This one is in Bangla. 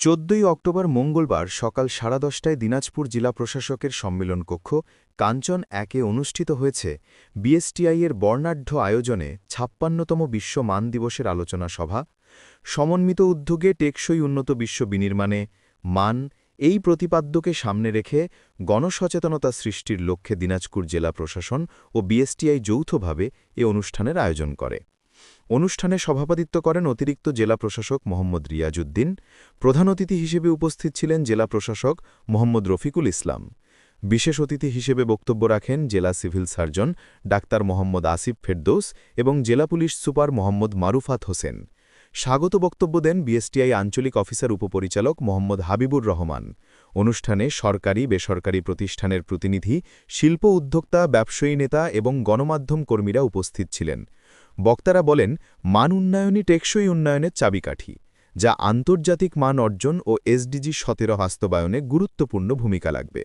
চোদ্দই অক্টোবর মঙ্গলবার সকাল সাড়ে দশটায় দিনাজপুর জেলা প্রশাসকের সম্মেলন কক্ষ, কাঞ্চন একে অনুষ্ঠিত হয়েছে বিএসটিআইয়ের বর্ণাঢ্য আয়োজনে ছাপ্পান্নতম বিশ্ব মান দিবসের আলোচনা সভা। সমন্বিত উদ্যোগে টেকসই উন্নত বিশ্ব বিনির্মাণে মান এই প্রতিপাদ্যকে সামনে রেখে গণসচেতনতা সৃষ্টির লক্ষ্যে দিনাজপুর জেলা প্রশাসন ও বিএসটিআই যৌথভাবে এ অনুষ্ঠানের আয়োজন করে। অনুষ্ঠানে সভাপতিত্ব করেন অতিরিক্ত জেলা প্রশাসক মোহাম্মদ রিয়াজউদ্দিন প্রধান অতিথি হিসেবে উপস্থিত ছিলেন জেলা প্রশাসক মোহাম্মদ রফিকুল ইসলাম। বিশেষ অতিথি হিসেবে বক্তব্য রাখেন জেলা civil surgeon doctor Mohammad Asif Ferdous এবং জেলা পুলিশ সুপার মোহাম্মদ মারুফাত হোসেন। স্বাগত বক্তব্য দেন বিএসটিআই আঞ্চলিক অফিসার উপপরিচালক মোহাম্মদ হাবিবুর রহমান। অনুষ্ঠানে সরকারি, বেসরকারি প্রতিষ্ঠানের প্রতিনিধি, শিল্প উদ্যোক্তা, ব্যবসায়ী নেতা এবং গণমাধ্যম কর্মীরা উপস্থিত ছিলেন। বক্তারা বলেন, মান উন্নয়নই টেকসই উন্নয়নের চাবিকাঠি, যা আন্তর্জাতিক মান অর্জন ও এসডিজি সতেরো বাস্তবায়নে গুরুত্বপূর্ণ ভূমিকা লাগবে